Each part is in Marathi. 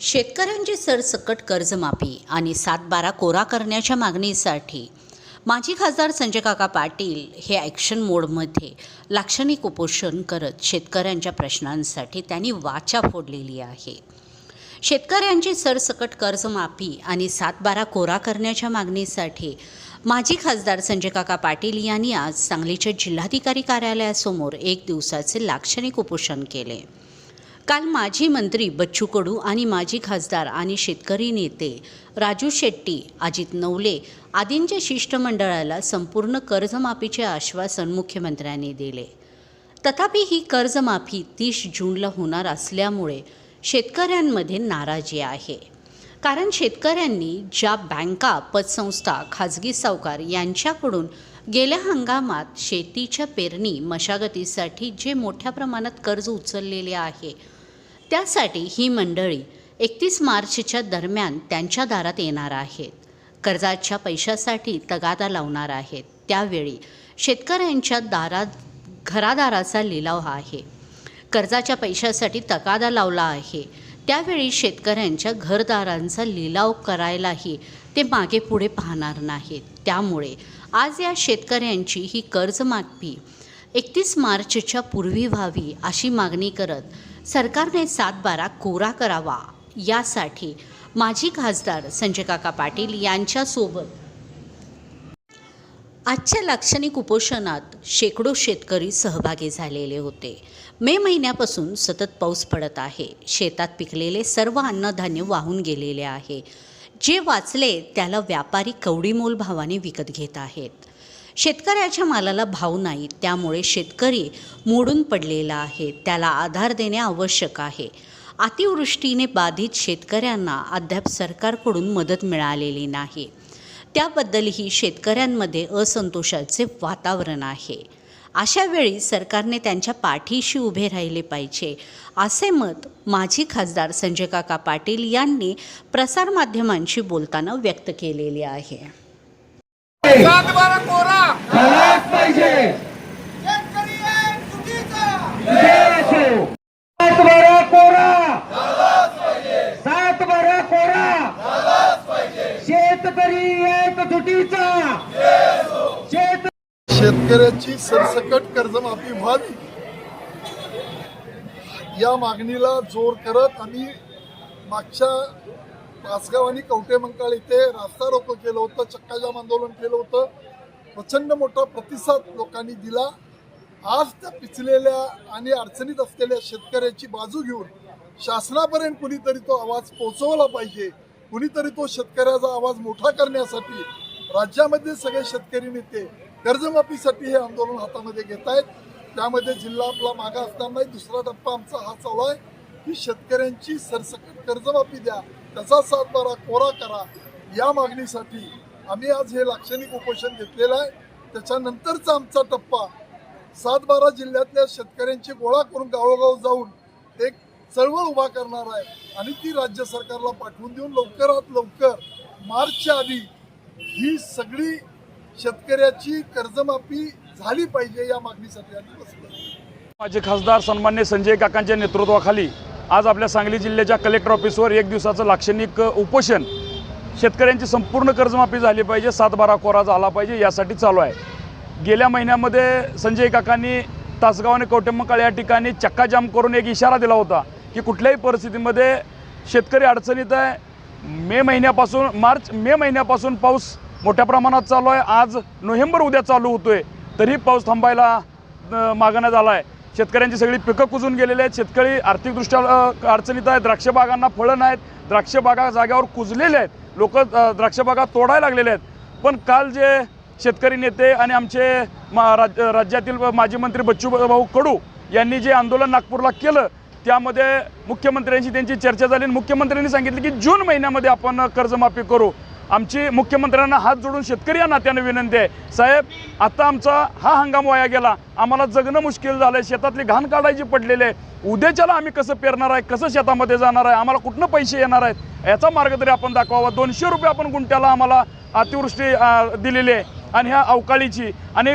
शेतकऱ्यांची सरसकट कर्जमाफी आणि सातबारा कोरा करण्याच्या मागणीसाठी माजी खासदार संजय काका पाटील हे ॲक्शन मोडमध्ये लाक्षणिक उपोषण करत शेतकऱ्यांच्या प्रश्नांसाठी त्यांनी वाचा फोडलेली आहे. शेतकऱ्यांची सरसकट कर्जमाफी आणि सातबारा कोरा करण्याच्या मागणीसाठी माजी खासदार संजय काका पाटील यांनी आज सांगलीच्या जिल्हाधिकारी कार्यालयासमोर एक दिवसाचे लाक्षणिक उपोषण केले. काल माजी मंत्री बच्चू कडू आणि माजी खासदार आणि शेतकरी नेते राजू शेट्टी अजित नवले आदींच्या शिष्टमंडळाला संपूर्ण कर्जमाफीचे आश्वासन मुख्यमंत्र्यांनी दिले. तथापि ही कर्जमाफी तीस जूनला होणार असल्यामुळे शेतकऱ्यांमध्ये नाराजी आहे. कारण शेतकऱ्यांनी ज्या बँका पतसंस्था खाजगी सावकार यांच्याकडून गेल्या हंगामात शेतीच्या पेरणी मशागतीसाठी जे मोठ्या प्रमाणात कर्ज उचललेले आहे त्यासाठी ही मंडळी एकतीस मार्चच्या दरम्यान त्यांच्या दारात येणार आहेत. कर्जाच्या पैशासाठी तगादा लावणार आहेत. त्यावेळी शेतकऱ्यांच्या दारात घरादाराचा लिलाव आहे. कर्जाच्या पैशासाठी तगादा लावला आहे. त्यावेळी शेतकऱ्यांच्या घरदारांचा लिलाव करायलाही ते मागे पुढे पाहणार नाहीत. त्यामुळे आज या शेतकऱ्यांची ही कर्जमाफी एकतीस मार्चच्या पूर्वी व्हावी अशी मागणी करत सरकारने सातबारा कोरा करावा. यासाठी माजी खासदार संजय काका पाटील यांच्यासोबत आजच्या लाक्षणिक उपोषणात शेकडो शेतकरी सहभागी झालेले होते. मे महिन्यापासून सतत पाऊस पडत आहे. शेतात पिकलेले सर्व अन्नधान्य वाहून गेलेले आहे. जे वाचले त्याला व्यापारी कवडीमोल भावाने विकत घेत आहेत. शेतकऱ्याच्या मालाला भाव नाही त्यामुळे शेतकरी मोडून पडलेला आहे त्याला आधार देणे आवश्यक आहे. अतिवृष्टीने बाधित शेतकऱ्यांना अद्याप सरकारकडून मदत मिळालेली नाही. त्याबद्दलही शेतकऱ्यांमध्ये असंतोषाचे वातावरण आहे. अशा वेळी सरकारने त्यांच्या पाठीशी उभे राहिले पाहिजे असे मत माजी खासदार संजय काका पाटील यांनी प्रसारमाध्यमांशी बोलताना व्यक्त केलेले आहे सात बारा कोरा झालाच पाहिजे शेतकरी आहे चुकीचा जय असो. सात बारा कोरा सात बारा कोरा शेतकरी एक शेतकऱ्याची सरसकट कर्जमाफी व्हावी. या मागणीला जोर करत आम्ही मागच्या पाचगाव आणि कवटेमंकाळ इथे रास्ता रोको केलं होतं चक्काजाम आंदोलन केलं होतं. प्रचंड मोठा प्रतिसाद लोकांनी दिला. आज त्या पिचलेल्या आणि अडचणीत असलेल्या शेतकऱ्याची बाजू घेऊन शासनापर्यंत कुणीतरी तो आवाज पोहोचवला पाहिजे. कुणीतरी तो शेतकऱ्याचा आवाज मोठा करण्यासाठी राज्यामध्ये सगळे शेतकरी नेते कर्जमाफीसाठी हे आंदोलन हातामध्ये घेत आहेत. त्यामध्ये जिल्हा आपला मागा असताना दुसरा टप्पा आमचा हा चालू आहे. की शेतकऱ्यांची सरसकट कर्जमाफी द्या त्याचा सातबारा कोरा करा. या मागणीसाठी आम्ही आज हे लाक्षणिक उपोषण घेतलेलं आहे. त्याच्यानंतरचा आमचा टप्पा सातबारा जिल्ह्यातल्या शेतकऱ्यांची गोळा करून गावोगाव जाऊन एक चळवळ उभा करणार आहे आणि ती राज्य सरकारला पाठवून देऊन लवकरात लवकर मार्चच्या आधी ही सगळी शेतकऱ्याची कर्जमाफी झाली पाहिजे या मागणीसाठी आम्ही बसलो माझे खासदार सन्मान्य संजय काकांच्या नेतृत्वाखाली आज आपल्या सांगली जिल्ह्याच्या कलेक्टर ऑफिसवर एक दिवसाचं लाक्षणिक उपोषण. शेतकऱ्यांची संपूर्ण कर्जमाफी झाली पाहिजे सात बारा कोरा झाला पाहिजे यासाठी चालू आहे. गेल्या महिन्यामध्ये संजय काकांनी तासगाव आणि कौटुंबकाळ या ठिकाणी चक्काजाम करून एक इशारा दिला होता. की कुठल्याही परिस्थितीमध्ये शेतकरी अडचणीत आहे. मे महिन्यापासून मार्च मे महिन्यापासून पाऊस मोठ्या प्रमाणात चालू आहे. आज नोव्हेंबर उद्या चालू होतो आहे तरी पाऊस थांबायला मागण्यात आला आहे शेतकऱ्यांची सगळी पिकं कुजून गेलेली आहेत. शेतकरी आर्थिकदृष्ट्या अडचणीत आहेत. द्राक्षबागांना फळं नाहीत. द्राक्षबागा जाग्यावर कुजलेले आहेत. लोक द्राक्षबागा तोडायला लागलेले आहेत. पण काल जे शेतकरी नेते आणि आमचे मा राज राज्यातील माजी मंत्री बच्चू भाऊ कडू यांनी जे आंदोलन नागपूरला केलं त्यामध्ये मुख्यमंत्र्यांशी त्यांची चर्चा झाली आणि मुख्यमंत्र्यांनी सांगितलं की जून महिन्यामध्ये आपण कर्जमाफी करू. आमची मुख्यमंत्र्यांना हात जोडून शेतकरी या नात्यानं विनंती आहे. साहेब आता आमचा हा हंगाम वाया गेला. आम्हाला जगणं मुश्किल झालं आहे शेतातली घाण काढायची पडलेली आहे. उद्याच्याला आम्ही कसं पेरणार आहे कसं शेतामध्ये जाणार आहे आम्हाला कुठनं पैसे येणार आहेत याचा मार्ग तरी आपण दाखवावा. दोनशे रुपये आपण गुंट्याला आम्हाला अतिवृष्टी दिलेली आहे. आणि ह्या अवकाळीची आणि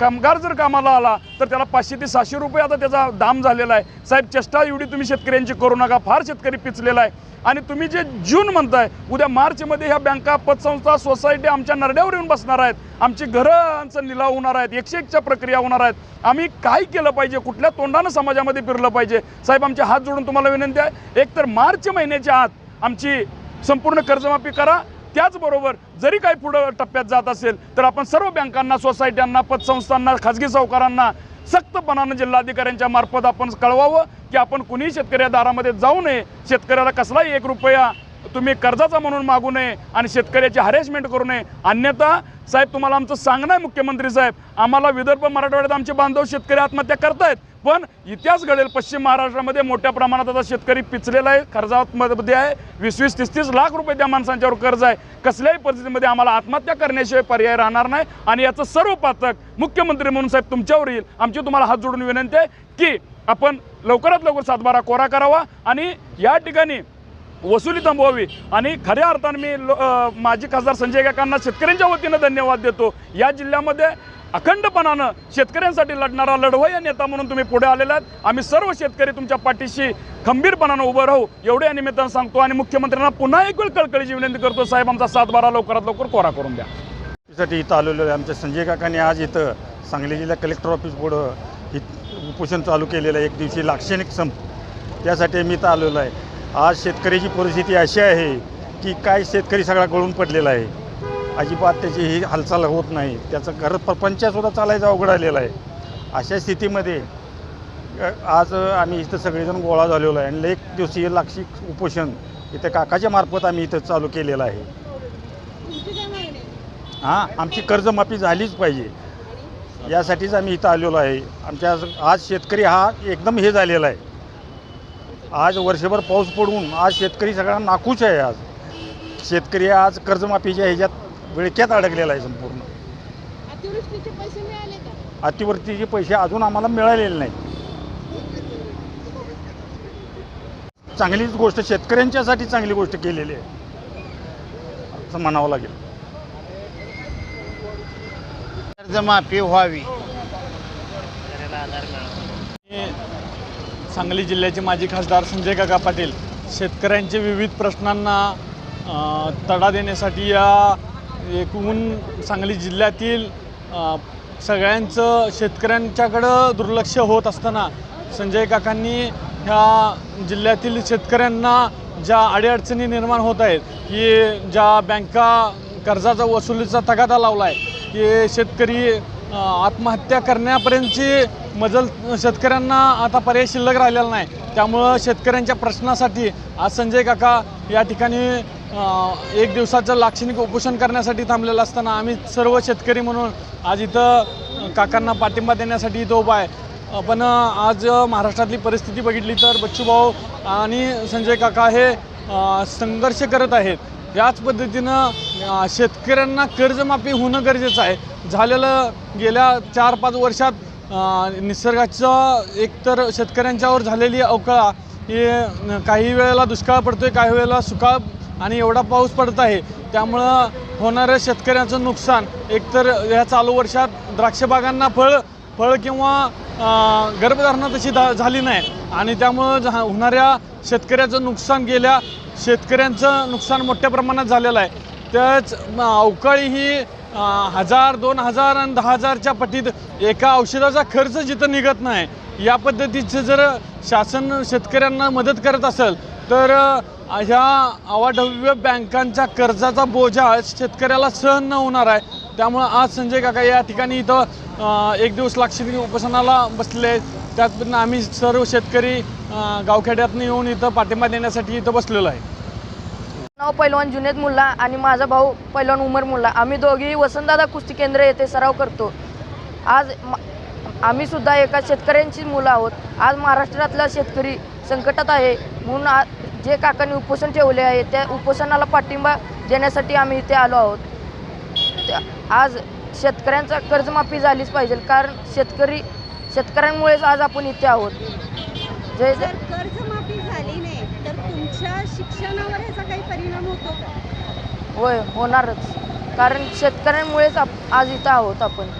कामगार जर कामाला आला तर त्याला पाचशे ते सहाशे रुपये आता त्याचा दाम झालेला आहे. साहेब चेष्टा एवढी तुम्ही शेतकऱ्यांची करू नका फार शेतकरी पिचलेला आहे. आणि तुम्ही जे जून म्हणताय उद्या मार्चमध्ये ह्या बँका पतसंस्था सोसायटी आमच्या नरड्यावर येऊन बसणार आहेत. आमची घरांचा निलाव होणार आहेत एकशे एकच्या प्रक्रिया होणार आहेत. आम्ही काय केलं पाहिजे? कुठल्या तोंडानं समाजामध्ये फिरलं पाहिजे? साहेब आमचे हात जोडून तुम्हाला विनंती आहे एक तर मार्च महिन्याच्या आत आमची संपूर्ण कर्जमाफी करा. त्याचबरोबर जरी काही पुढं टप्प्यात जात असेल तर आपण सर्व बँकांना सोसायट्यांना पतसंस्थांना खाजगी सावकारांना सक्तपणानं जिल्हाधिकाऱ्यांच्या मार्फत आपण कळवावं की आपण कुणीही शेतकऱ्या दारामध्ये जाऊ नये. शेतकऱ्याला कसलाही एक रुपया तुम्ही कर्जाचा म्हणून मागू नये आणि शेतकऱ्याची हॅरेसमेंट करू नये. अन्यथा साहेब तुम्हाला आमचं सांगणं आहे मुख्यमंत्री साहेब. आम्हाला विदर्भ मराठवाड्यात आमचे बांधव शेतकरी आत्महत्या करतायत. पण इतिहास घडेल पश्चिम महाराष्ट्रामध्ये मोठ्या प्रमाणात आता शेतकरी पिचलेला आहे कर्जामध्ये आहे. वीस वीस तीस तीस लाख रुपये त्या माणसांच्यावर कर्ज आहे. कसल्याही परिस्थितीमध्ये आम्हाला आत्महत्या करण्याशिवाय पर्याय राहणार नाही. आणि याचं सर्व पातक मुख्यमंत्री म्हणून साहेब तुमच्यावर येईल. आमची तुम्हाला हात जोडून विनंती आहे की आपण लवकरात लवकर सातबारा कोरा करावा आणि या ठिकाणी वसुली थांबवावी. आणि खऱ्या अर्थाने मी लो- माजी खासदार संजय काकांना शेतकऱ्यांच्या वतीनं धन्यवाद देतो. या जिल्ह्यामध्ये अखंडपणानं शेतकऱ्यांसाठी लढणारा लढवय्या नेता म्हणून तुम्ही पुढे आलेला आहात. आम्ही सर्व शेतकरी तुमच्या पाठीशी खंबीरपणानं उभं राहू. एवढे या निमित्तानं सांगतो आणि मुख्यमंत्र्यांना पुन्हा एक वेळ कळकळीची विनंती करतो. साहेब आमचा सातबारा लवकरात लवकर कोरा करून द्या. साठी इथं आलेलो आहे आमच्या संजय काकांनी. आज इथं सांगली जिल्हा कलेक्टर ऑफिस पुढं हि उपोषण चालू केलेलं आहे. एक दिवशी लाक्षणिक संप. त्यासाठी मी इथं आलेलो आहे. आज शेतकऱ्याची परिस्थिती अशी आहे की काय शेतकरी सगळा गळून पडलेला आहे. अजिबात त्याची ही हालचाल होत नाही. त्याचं घर प्रपंचसुद्धा चालायचं अवघड आलेलं आहे. अशा स्थितीमध्ये आज आम्ही इथं सगळेजण गोळा झालेलो आहे आणि एक दिवसीय लाक्षिक उपोषण इथं काकाच्या मार्फत आम्ही इथं चालू केलेलं आहे. हां आमची कर्जमाफी झालीच पाहिजे. यासाठीच आम्ही इथं आलेलो आहे. आमच्या आज- आज शेतकरी हा एकदम हे झालेला आहे. आज वर्षभर पाऊस पडून आज शेतकरी सगळा नाखूश आहे आज. शेतकरी आज कर्जमाफीच्या ह्याच्यात विळक्यात अडकलेला आहे संपूर्ण. अतिवृष्टीचे पैसे मिळाले का? अतिवृष्टीचे पैसे अजून आम्हाला मिळालेले नाही चांगलीच गोष्ट शेतकऱ्यांच्यासाठी चांगली गोष्ट केलेली आहे. असं म्हणावं लागेल. कर्जमाफी व्हावी. सांगली जिल्ह्याचे माजी खासदार संजय काका पाटील शेतकऱ्यांचे विविध प्रश्नांना तडा देण्यासाठी या एकूण सांगली जिल्ह्यातील सगळ्यांचं शेतकऱ्यांच्याकडं दुर्लक्ष होत असताना संजय काकांनी ह्या जिल्ह्यातील शेतकऱ्यांना ज्या अडीअडचणी निर्माण होत आहेत की ज्या बँका कर्जाचा वसुलीचा तगादा लावला आहे की शेतकरी आत्महत्या करण्यापर्यंतची मजल शेतकऱ्यांना आता पर्याय शिल्लक राहिलेला नाही. त्यामुळं शेतकऱ्यांच्या प्रश्नासाठी आज संजय काका या ठिकाणी एक दिवसाचं लाक्षणिक उपोषण करण्यासाठी थांबलेलं असताना आम्ही सर्व शेतकरी म्हणून आज इथं काकांना पाठिंबा देण्यासाठी इथं उभा आहे. पण आज महाराष्ट्रातली परिस्थिती बघितली तर बच्चूभाऊ आणि संजय काका हे संघर्ष करत आहेत. याच पद्धतीनं शेतकऱ्यांना कर्जमाफी होणं गरजेचं आहे. झालेलं गेल्या चार पाच वर्षात निसर्गाचं एकतर शेतकऱ्यांच्यावर झालेली अवकाळा हे काही वेळेला दुष्काळ पडतोय काही वेळेला सुकाळ आणि एवढा पाऊस पडत आहे. त्यामुळं होणारं शेतकऱ्यांचं नुकसान एकतर ह्या चालू वर्षात द्राक्षबागांना फळ फळ किंवा गर्भधारणा तशी दा झाली नाही. आणि त्यामुळं झा होणाऱ्या शेतकऱ्याचं नुकसान गेल्या शेतकऱ्यांचं नुकसान मोठ्या प्रमाणात झालेलं आहे. त्याच अवकाळी ही हजार दोन हजार आणि दहा हजारच्या पटीत एका औषधाचा खर्च जिथं निघत नाही या पद्धतीचं जर शासन शेतकऱ्यांना मदत करत असेल तर ह्या अवाढव्य बँकांच्या कर्जाचा बोजा शेतकऱ्याला सहन न होणार आहे. त्यामुळं आज संजय काका या ठिकाणी इथं एक दिवस लाक्षणिक उपोषणाला बसले त्यात आम्ही सर्व शेतकरी गावखेड्यातून गावखेड्यातनं येऊन इथं पाठिंबा देण्यासाठी इथं बसलेलो आहे. नाव पैलवान जुनेद मुल्ला आणि माझा भाऊ पैलवान उमर मुल्ला. आम्ही दोघेही वसंतदादा कुस्ती केंद्र येथे सराव करतो. आज म- आम्ही सुद्धा एका शेतकऱ्यांची मुलं आहोत. आज महाराष्ट्रातला शेतकरी संकटात आहे म्हणून आ जे काकांनी उपोषण ठेवले आहे त्या उपोषणाला पाठिंबा देण्यासाठी आम्ही इथे आलो आहोत. त्या- आज शेतकऱ्यांचा कर्जमाफी झालीच पाहिजे कारण शेतकरी शेतकऱ्यांमुळेच आज आपण इथे आहोत. जय जय. जर शिक्षणावर ह्याचा काही परिणाम होतो का? होय होणारच. कारण शेतकऱ्यांमुळेच आप आज इथं आहोत आपण.